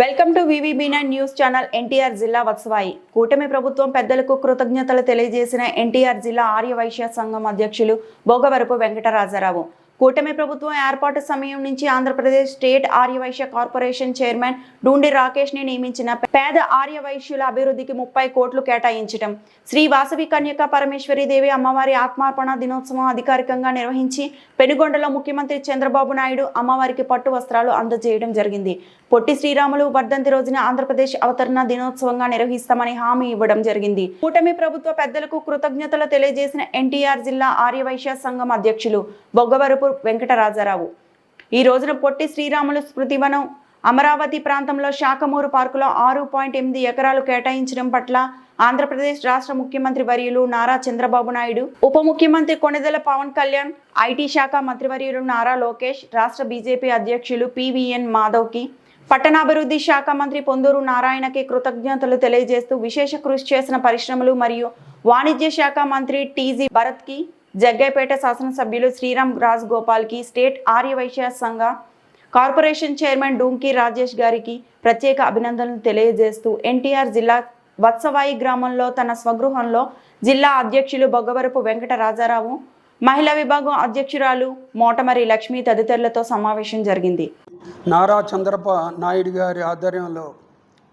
Welcome to VVB nine news channel NTR జిల్లా వత్సవాయి. కూటమి ప్రభుత్వం పెద్దలకు కృతజ్ఞతలు తెలియజేసిన ఎన్టీఆర్ జిల్లా ఆర్యవైశ్య సంఘం అధ్యక్షులు భోగవరపు వెంకటరాజారావు. కూటమి ప్రభుత్వం ఏర్పాటు సమయం నుంచి Andhra Pradesh state Arya Vaishya corporation chairman Dundi రాకేష్ని నియమించిన పేద ఆర్యవైశ్యుల అభివృద్ధికి ముప్పై కోట్లు కేటాయించడం శ్రీ వాసవి కన్యక పరమేశ్వరి దేవి అమ్మవారి ఆత్మార్పణ దినోత్సవం అధికారికంగా నిర్వహించి పెనుగొండలో ముఖ్యమంత్రి చంద్రబాబు నాయుడు అమ్మవారికి పట్టు వస్త్రాలు అందజేయడం జరిగింది. పొట్టి శ్రీరాములు వర్ధంతి రోజున ఆంధ్రప్రదేశ్ అవతరణ దినోత్సవంగా నిర్వహిస్తామని హామీ ఇవ్వడం జరిగింది. కూటమి ప్రభుత్వ పెద్దలకు కృతజ్ఞతలు తెలియజేసిన ఎన్టీఆర్ జిల్లా ఆర్యవైశ్య సంఘం అధ్యక్షులు బొగ్గవరపు వెంకటరాజారావు. ఈ రోజున పొట్టి శ్రీరాములు స్మృతివనం అమరావతి ప్రాంతంలో శాఖమూరు పార్కులో ఆరు పాయింట్ ఎనిమిది ఎకరాలు కేటాయించడం పట్ల ఆంధ్రప్రదేశ్ రాష్ట్ర ముఖ్యమంత్రి వర్యులు నారా చంద్రబాబు నాయుడు ఉప ముఖ్యమంత్రి కొణిదెల పవన్ కళ్యాణ్ ఐటీ శాఖ మంత్రివర్యులు నారా లోకేష్ రాష్ట్ర బీజేపీ అధ్యక్షులు పివిఎన్ మాధవ్కి పట్టణాభివృద్ధి శాఖ మంత్రి పొందూరు నారాయణకి కృతజ్ఞతలు తెలియజేస్తూ విశేష కృషి చేసిన పరిశ్రమలు మరియు వాణిజ్య శాఖ మంత్రి టీజీ భరత్కి జగ్గైపేట శాసనసభ్యులు శ్రీరామ్ రాజ్ గోపాల్కి స్టేట్ ఆర్యవైశ్య సంఘ కార్పొరేషన్ చైర్మన్ డూంకి రాజేష్ గారికి ప్రత్యేక అభినందనలు తెలియజేస్తూ ఎన్టీఆర్ జిల్లా వత్సవాయి గ్రామంలో తన స్వగృహంలో జిల్లా అధ్యక్షులు బొగ్గవరపు వెంకట రాజారావు మహిళా విభాగం అధ్యక్షురాలు మోటమరి లక్ష్మి తదితరులతో సమావేశం జరిగింది. నారా చంద్రప నాయుడు గారి ఆధ్వర్యంలో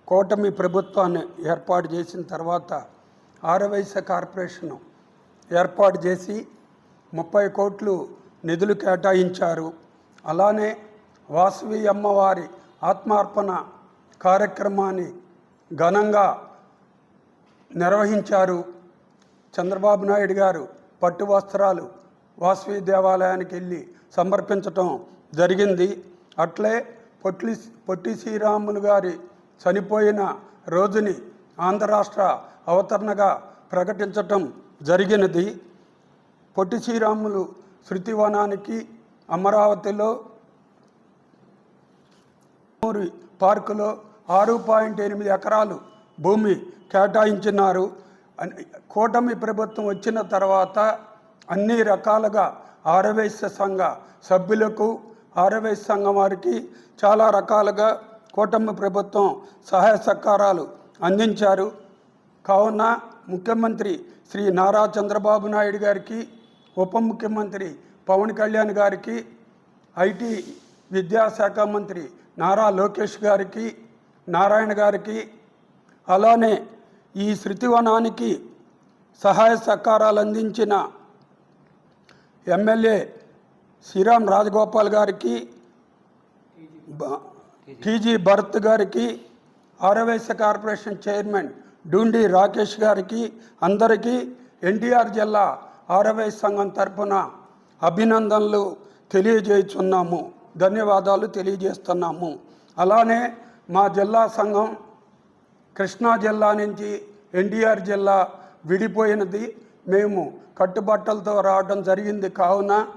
కూటమి ప్రభుత్వాన్ని ఏర్పాటు చేసిన తర్వాత ఆరవైశ్య కార్పొరేషన్ ఏర్పాటు చేసి ముప్పై కోట్లు నిధులు కేటాయించారు. అలానే వాసవి అమ్మవారి ఆత్మార్పణ కార్యక్రమాన్ని ఘనంగా నిర్వహించారు చంద్రబాబు నాయుడు గారు. పట్టు వస్త్రాలు వాసవి దేవాలయానికి వెళ్ళి సమర్పించటం జరిగింది. అట్లే పొట్టి పొట్టి శ్రీరాములు గారి చనిపోయిన రోజుని ఆంధ్ర రాష్ట్ర అవతరణగా ప్రకటించటం జరిగినది. పొట్టి శ్రీరాములు శృతివనానికి అమరావతిలో పార్కులో ఆరు పాయింట్ ఎనిమిది ఎకరాలు భూమి కేటాయించినారు. కూటమి ప్రభుత్వం వచ్చిన తర్వాత అన్ని రకాలుగా ఆరవేశ సంఘ సభ్యులకు ఆరవేశ సంఘం వారికి చాలా రకాలుగా కూటమి ప్రభుత్వం సహాయ సహకారాలు అందించారు. కావున ముఖ్యమంత్రి శ్రీ నారా చంద్రబాబు నాయుడు గారికి ఉప ముఖ్యమంత్రి పవన్ కళ్యాణ్ గారికి ఐటీ విద్యాశాఖ మంత్రి నారా లోకేష్ గారికి నారాయణ గారికి అలానే ఈ శృతివనానికి సహాయ సహకారాలు అందించిన ఎమ్మెల్యే శ్రీరామ్ రాజగోపాల్ గారికి టీజీ భరత్ గారికి ఆరవేశ కార్పొరేషన్ చైర్మన్ డూండి రాకేష్ గారికి అందరికీ ఎన్టీఆర్ జిల్లా ఆరవై సంఘం తరపున అభినందనలు తెలియజేస్తున్నాము. ధన్యవాదాలు తెలియజేస్తున్నాము. అలానే మా జిల్లా సంఘం కృష్ణా జిల్లా నుంచి ఎన్టీఆర్ జిల్లా విడిపోయినది. మేము కట్టుబట్టలతో రావడం జరిగింది. కావున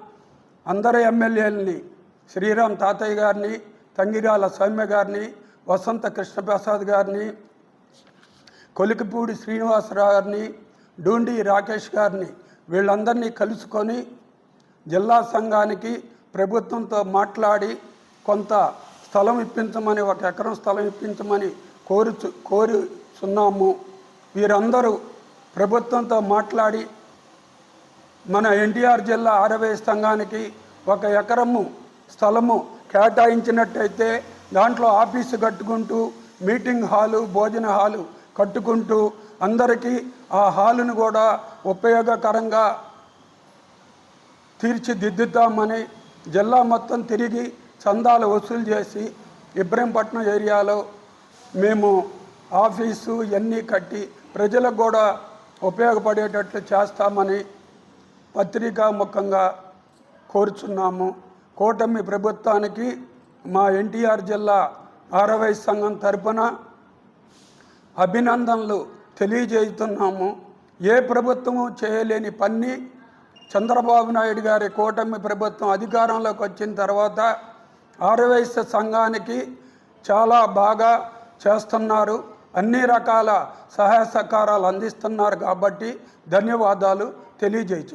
అందరు ఎమ్మెల్యేలని శ్రీరామ్ తాతయ్య గారిని తంగిరాల సౌమ్య గారిని వసంత కృష్ణప్రసాద్ గారిని కొలికిపూడి శ్రీనివాసరావు గారిని డూండి రాకేష్ గారిని వీళ్ళందరినీ కలుసుకొని జిల్లా సంఘానికి ప్రభుత్వంతో మాట్లాడి కొంత స్థలం ఇప్పించమని ఒక ఎకరం స్థలం ఇప్పించమని కోరుచు కోరుచున్నాము. వీరందరూ ప్రభుత్వంతో మాట్లాడి మన ఎన్టీఆర్ జిల్లా ఆరవే సంఘానికి ఒక ఎకరము స్థలము కేటాయించినట్టయితే దాంట్లో ఆఫీసు కట్టుకుంటూ మీటింగ్ హాలు భోజన హాలు కట్టుకుంటూ అందరికీ ఆ హాలును కూడా ఉపయోగకరంగా తీర్చిదిద్దుతామని జిల్లా మొత్తం తిరిగి చందాలు వసూలు చేసి ఇబ్రహీంపట్నం ఏరియాలో మేము ఆఫీసు ఇవన్నీ కట్టి ప్రజలకు కూడా ఉపయోగపడేటట్లు చేస్తామని పత్రికా ముఖంగా కోరుచున్నాము. కూటమి ప్రభుత్వానికి మా ఎన్టీఆర్ జిల్లా ఆరవై సంఘం తరపున అభినందనలు తెలియజేస్తున్నాము. ఏ ప్రభుత్వము చేయలేని పని చంద్రబాబు నాయుడు గారి కూటమి ప్రభుత్వం అధికారంలోకి వచ్చిన తర్వాత ఆరవైశ్య సంఘానికి చాలా బాగా చేస్తున్నారు. అన్ని రకాల సహాయ సహకారాలు అందిస్తున్నారు కాబట్టి ధన్యవాదాలు తెలియజేయచ్చు